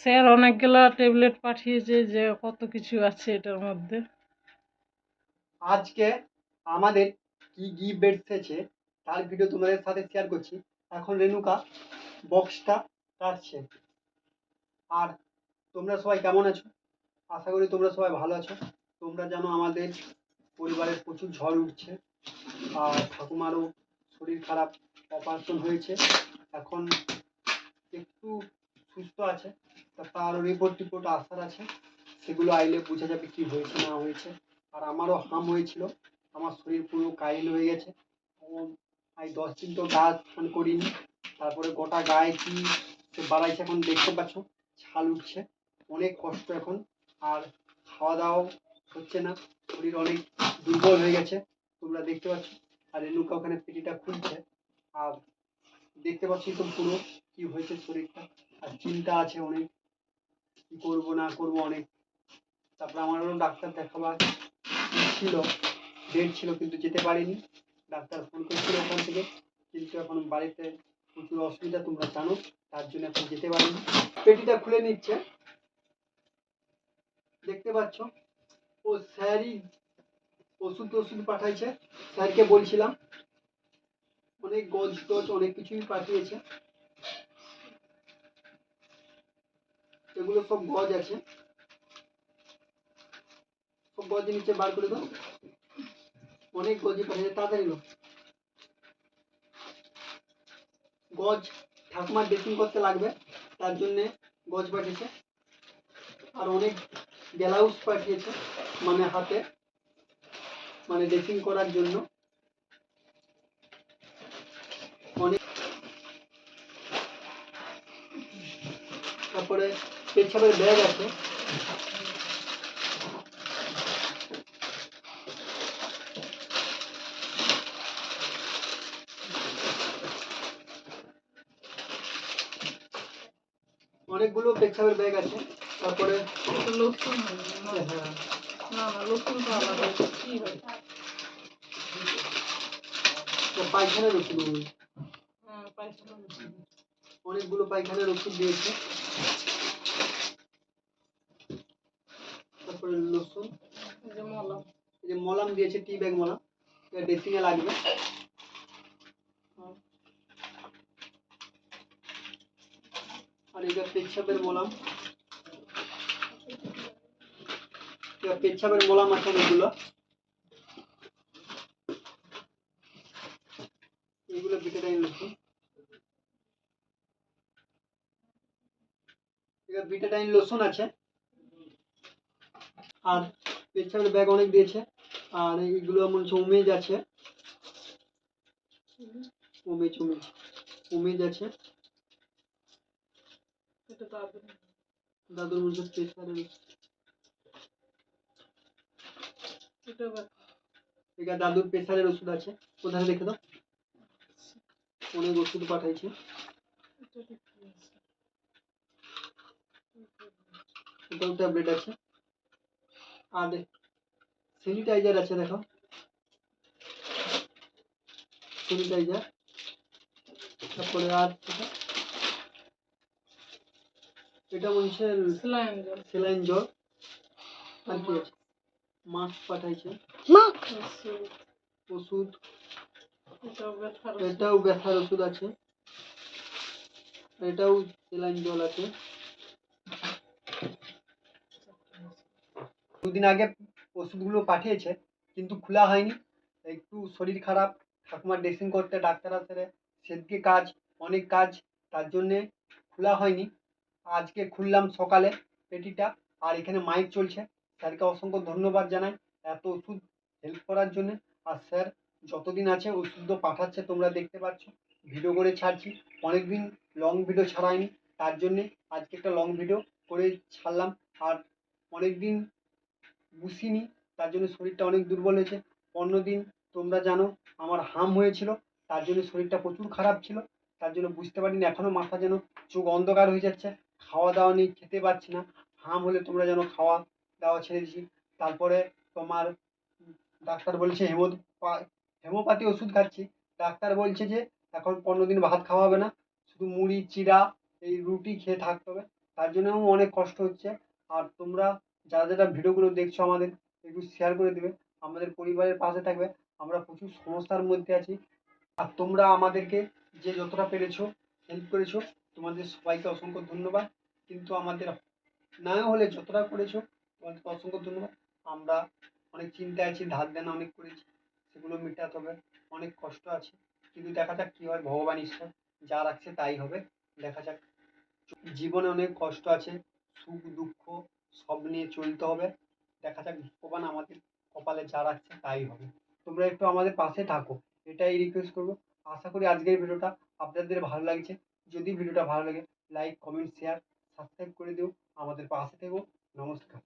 Sir, অনেকগুলা tablet পাঠিয়েছে যে কত কিছু আছে এটার মধ্যে। আজকে আমাদের কি গিফট এসেছে তার ভিডিও তোমাদের সাথে শেয়ার করছি। এখন রেণুকা বক্সটা কাটছে। আর তোমরা সবাই কেমন আছো? আশা করি তোমরা সবাই ভালো আছো। তোমরা জানো আমাদের পরিবারের প্রচুর ঝড় উঠছে। আর ঠাকুমারও শরীর খারাপ অপারেশন হয়েছে। এখন একটু সুস্থ আছে, তা তার রিপোর্ট টিপোর্ট আসার আছে। সেগুলো আইলে বোঝা যাবে কি হয়েছে, না হয়েছে। আর আমারও হাম হয়েছিল, আমার শরীর পুরো কাইল হয়ে গেছে। এই দশ দিন তো গা স্নান করিনি, তারপরে গোটা গায়ে কি বাড়াইছে এখন দেখতে পাচ্ছ, ছাল উঠছে। অনেক কষ্ট এখন, আর খাওয়া দাওয়াও হচ্ছে না, শরীর অনেক দুর্বল হয়ে গেছে, তোমরা দেখতে পাচ্ছ। আর রেণুকা ওখানে পেটিটা খুলছে, আর দেখতে পাচ্ছি তো পুরো কি হয়েছে শরীরটা। আর চিন্তা আছে অনেক, কি করব না করব অনেক। তারপরে আমারও ডাক্তার দেখাবার ছিল ডেট ছিল কিন্তু যেতে পারিনি। ডাক্তার ফোন করেছিল ওখান থেকে, কিন্তু এখন বাড়িতে প্রচুর অসুবিধা, তোমরা জানো, তার জন্য এখন যেতে পারিনি। পেটিটা খুলে নিচ্ছে। দেখতে পাচ্ছ, ও স্যারই ওষুধ ওষুধ পাঠাইছে। স্যারকে বলছিলাম অনেক গজ টজ অনেক কিছুই পাঠিয়েছে। এগুলো সব গজ আছে। সব গজ নিচে বার করে দাও। অনেক গজই পাঠিয়েছে, তাড়াতাড়ি লোক গজ ঠাকুমার ড্রেসিং করতে লাগবে, তার জন্যে গজ পাঠিয়েছে। আর অনেক ব্লাউজ পাঠিয়েছে মানে হাতে মানে ড্রেসিং করার জন্য অনেক তারপরে পেছাবের ব্যাগ আছে। অনেকগুলো পেছাবের ব্যাগ আছে। তারপরে লসুন হ্যাঁ না? না। লসুন তো আলাদা। কি হয়? তো পায়খানার হ্যাঁ। পায়খানা লসুন অনেকগুলো পায়খানার ওষুধ দিয়েছে। তারপরে লসুন। এই যে মলম। এই যে মলাম দিয়েছে টি ব্যাগ মলাম। এটা ড্রেসিং এ লাগবে। আর এটা পেচ্ছাপের মলাম। পেচ্ছাপের মলাম আছে অনেকগুলো। এইগুলো বিটাডাইন লসুন। এটা বিটাডাইন লোশন আছে। আর পেচ্ছাপের ব্যাগ অনেক দিয়েছে। আর এইগুলো মনে হচ্ছে উমেজ আছে। উমেজ উমেজ উমেজ আছে দাদুর মধ্যে প্রেসারের এটা দাদুর প্রেসারের ওষুধ আছে। কোথায় রেখে দাও। অনেক ওষুধ পাঠাইছে। এটাও ট্যাবলেট আছে। আর স্যানিটাইজার আছে দেখো। স্যানিটাইজার তারপরে আর এটা বলছে স্যালাইন জল সেলাইন জল আর কি আছে? মাস্ক পাঠাইছে। ওষুধ। এটাও ব্যথার ওষুধ। আছে। এটাও সেলাইন জল আছে। দুদিন আগে ওষুধগুলো পাঠিয়েছে, কিন্তু খোলা হয়নি। একটু শরীর খারাপ, ঠাকুমার ড্রেসিং করতে, ডাক্তার আসে সেদিকে কাজ, অনেক কাজ, তার জন্যে খোলা হয়নি। আজকে খুললাম সকালে পেটিটা, আর এখানে মাইক চলছে। স্যারকে অসংখ্য ধন্যবাদ জানাই এত ওষুধ হেল্প করার জন্য। আর স্যার যতদিন আছে ওষুধ তো পাঠাচ্ছে, তোমরা দেখতে পাচ্ছ। ভিডিও করে ছাড়ছি। অনেকদিন লং ভিডিও ছাড়াইনি তার জন্যে আজকে একটা লং ভিডিও করে ছাড়লাম। আর অনেকদিন বুঝিনি। তার জন্য শরীরটা অনেক দুর্বল হয়েছে। অন্য দিন তোমরা জানো, আমার হাম হয়েছিল। তার জন্য শরীরটা প্রচুর খারাপ ছিল। তার জন্য বুঝতে পারিনি, এখনও মাথা যেন চোখ অন্ধকার হয়ে যাচ্ছে। খাওয়া দাওয়া নেই খেতে পারছি না। হাম হলে তোমরা যেন খাওয়া দাওয়া ছেড়ে দিয়েছি। তারপরে তোমার ডাক্তার বলছে, হেমো হেমোপ্যাথি ওষুধ খাচ্ছি। ডাক্তার বলছে যে, এখন পনেরো দিন ভাত খাওয়া হবে না। শুধু মুড়ি, চিড়া, এই রুটি খেয়ে থাকতে হবে। তার জন্যও অনেক কষ্ট হচ্ছে। আর তোমরা যারা যারা ভিডিওগুলো দেখছ আমাদের, একটু শেয়ার করে দেবে। আমাদের পরিবারের পাশে থাকবে। আমরা প্রচুর সমস্যার মধ্যে আছি। আর তোমরা আমাদেরকে যে যতটা পেরেছ হেল্প করেছ, তোমাদের সবাইকে অসংখ্য ধন্যবাদ। কিন্তু আমাদের না হলে যতটা করেছ, তোমাদেরকে অসংখ্য ধন্যবাদ। আমরা অনেক চিন্তায় আছি, ধার দেনা অনেক করেছি, সেগুলো মেটাতে হবে। অনেক কষ্ট আছে। কিন্তু দেখা যাক কী হয়, ভগবান ঈশ্বর যা রাখছে তাই হবে। দেখা যাক। জীবনে অনেক কষ্ট আছে, সুখ, দুঃখ সব নিয়ে চলতে হবে। দেখা যাক ভগবান আমাদের কপালে যা রাখছে তাই হবে। তোমরা একটু আমাদের পাশে থাকো, এটাই রিকোয়েস্ট করব। আশা করি আজকের ভিডিওটা আপনাদের ভালো লাগছে। যদি ভিডিওটা ভালো লাগে লাইক কমেন্ট শেয়ার সাবস্ক্রাইব করে দিও। আমাদের পাশে থেকো। নমস্কার।